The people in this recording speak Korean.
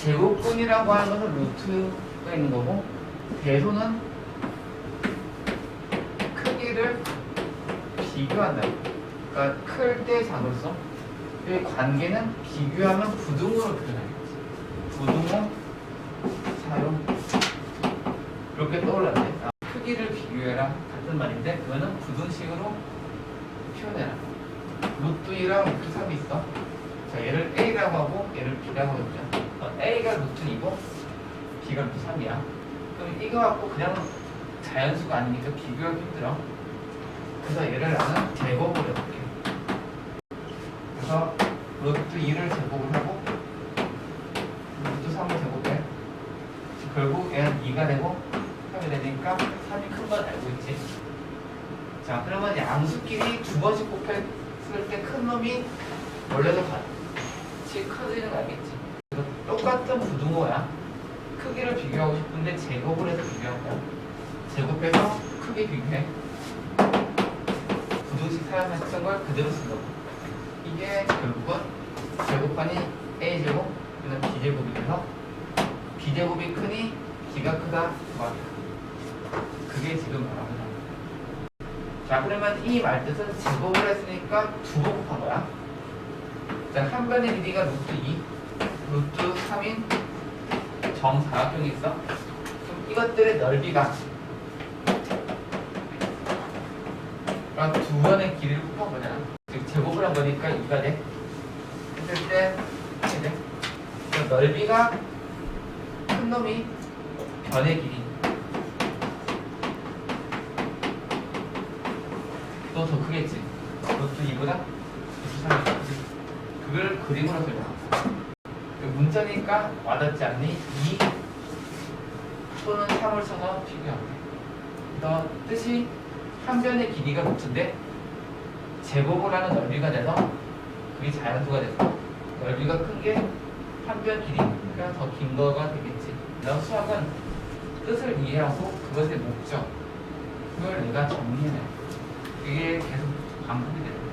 제곱근이라고 하는 것은 루트가 있는 거고 배소는 크기를 비교한다. 그러니까 클 때 작을성. 이 관계는 비교하면 부등호로 표현하겠지. 부등호 사용. 이렇게 떠올랐네. 아, 크기를 비교해라 같은 말인데 그거는 부등식으로 표현해라. 루트 2랑 루트 3이 있어. 자, 얘를 A라고 하고 얘를 B라고 해보자. 어, A가 루트 2고 B가 루트 3이야. 그럼 이거 갖고 그냥 자연수가 아니니까 비교하기 힘들어. 그래서 얘를 나는 제곱을 해볼게. 그래서 루트 2를 제곱을 하고 루트 3을 제곱해. 결국 얘는 2가 되고 3이 되니까 3이 큰 건 알고 있지. 자, 그러면 양수끼리 두 번씩 곱했을 때 큰 놈이 원래도 같이 커지는 거 알겠지? 똑같은 부등호야. 크기를 비교하고 싶은데 제곱을 해서 비교할 거야. 제곱해서 크기 비교해. 부등식 사용했던 걸 그대로 쓴 거고. 이게 결국은 제곱하니 A제곱, 그다음 B제곱이 돼서 B제곱이 크니 B가 크다 말이야. 그게 지금 말하는 거야. 자 그러면 이 말뜻은 제곱을 했으니까 두 번 곱한 거야. 자, 한 변의 길이가 루트 2, 루트 3인 정사각형이 있어. 그럼 이것들의 넓이가 두 번의 길이를 곱한 거잖아. 즉 제곱을 한 거니까 2가 돼. 했을 때 이렇게 돼. 그럼 넓이가 큰 놈이 변의 길이. 또 더 크겠지. 루트 2보다 루트 3이 크지. 그걸 그림으로 설명합니다. 문자니까 와닿지 않니? 2 또는 3을 써서 비교합니다. 더 뜻이 한 변의 길이가 루트인데 제곱을 하는 넓이가 돼서 그게 자연수가 돼서 넓이가 큰 게 한 변 길이가 더 긴 거가 되겠지. 너 수학은 뜻을 이해하고 그것의 목적 그걸 내가 정리해내. 이게 계속 반복이 되는